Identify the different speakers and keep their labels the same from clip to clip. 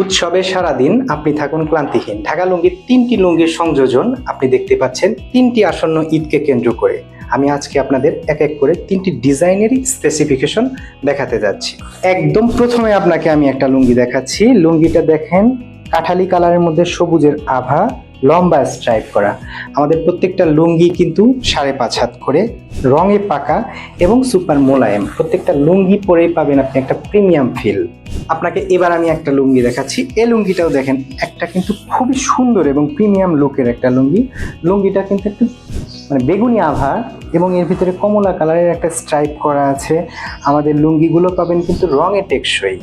Speaker 1: উৎসবে সারাদিন আপনি থাকুন ক্লান্তিহীন। ঢাকা লুঙ্গির তিনটি লুঙ্গির সংযোজন আপনি দেখতে পাচ্ছেন তিনটি আসন্ন ঈদকে কেন্দ্র করে। আমি আজকে আপনাদের এক এক করে তিনটি ডিজাইনেরই স্পেসিফিকেশন দেখাতে যাচ্ছি। একদম প্রথমে আপনাকে আমি একটা লুঙ্গি দেখাচ্ছি। লুঙ্গিটা দেখেন, কাঠালি কালারের মধ্যে সবুজের আভা, লম্বা স্ট্রাইপ করা। আমাদের প্রত্যেকটা লুঙ্গি কিন্তু সাড়ে পাঁচ হাত করে, রঙে পাকা এবং সুপার মোলায়েম। প্রত্যেকটা লুঙ্গি পরেই পাবেন আপনি একটা প্রিমিয়াম ফিল আপনাকে এবার আমি একটা লুঙ্গি দেখাচ্ছি। এই লুঙ্গিটাও দেখেন, একটা কিন্তু খুবই সুন্দর এবং প্রিমিয়াম লুকের একটা লুঙ্গি। লুঙ্গিটা কিন্তু একটু মানে বেগুনি আভা এবং এর ভিতরে কমলা কালারের একটা স্ট্রাইপ করা আছে। আমাদের লুঙ্গিগুলো পাবেন কিন্তু রঙে টেকসই।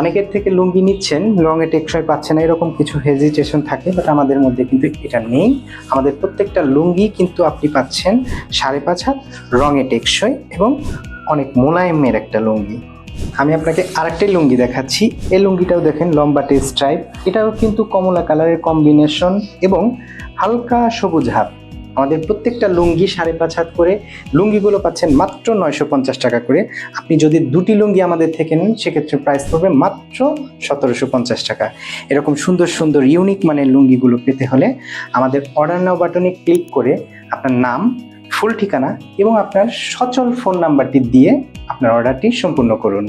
Speaker 1: অনেকের থেকে লুঙ্গি নিচ্ছেন, রঙে টেকসই পাচ্ছে না, এরকম কিছু হেজিটেশন থাকে বাট আমাদের মধ্যে কিন্তু এটা নেই। আমাদের প্রত্যেকটা লুঙ্গি কিন্তু আপনি পাচ্ছেন সাড়ে পাঁচ হাত, রঙে টেকসই এবং অনেক মোলায়েমের একটা লুঙ্গি। আমি আপনাকে আরেকটাই লুঙ্গি দেখাচ্ছি। এই লুঙ্গিটাও দেখেন লম্বাটে স্ট্রাইপ এটাও কিন্তু কমলা কালারের কম্বিনেশন এবং হালকা সবুজ হাত আমাদের প্রত্যেকটা লুঙ্গি সাড়ে পাঁচ হাত করে। লুঙ্গিগুলো পাচ্ছেন মাত্র নয়শো পঞ্চাশ টাকা করে। আপনি যদি দুটি লুঙ্গি আমাদের থেকে নেন, সেক্ষেত্রে প্রাইস পড়বে মাত্র সতেরোশো পঞ্চাশ টাকা। এরকম সুন্দর সুন্দর ইউনিক মানের লুঙ্গিগুলো পেতে হলে আমাদের অর্ডার নাও বাটনে ক্লিক করে আপনার নাম ফুল ঠিকানা এবং আপনার সচল ফোন নাম্বারটি দিয়ে আপনার অর্ডারটি সম্পূর্ণ করুন।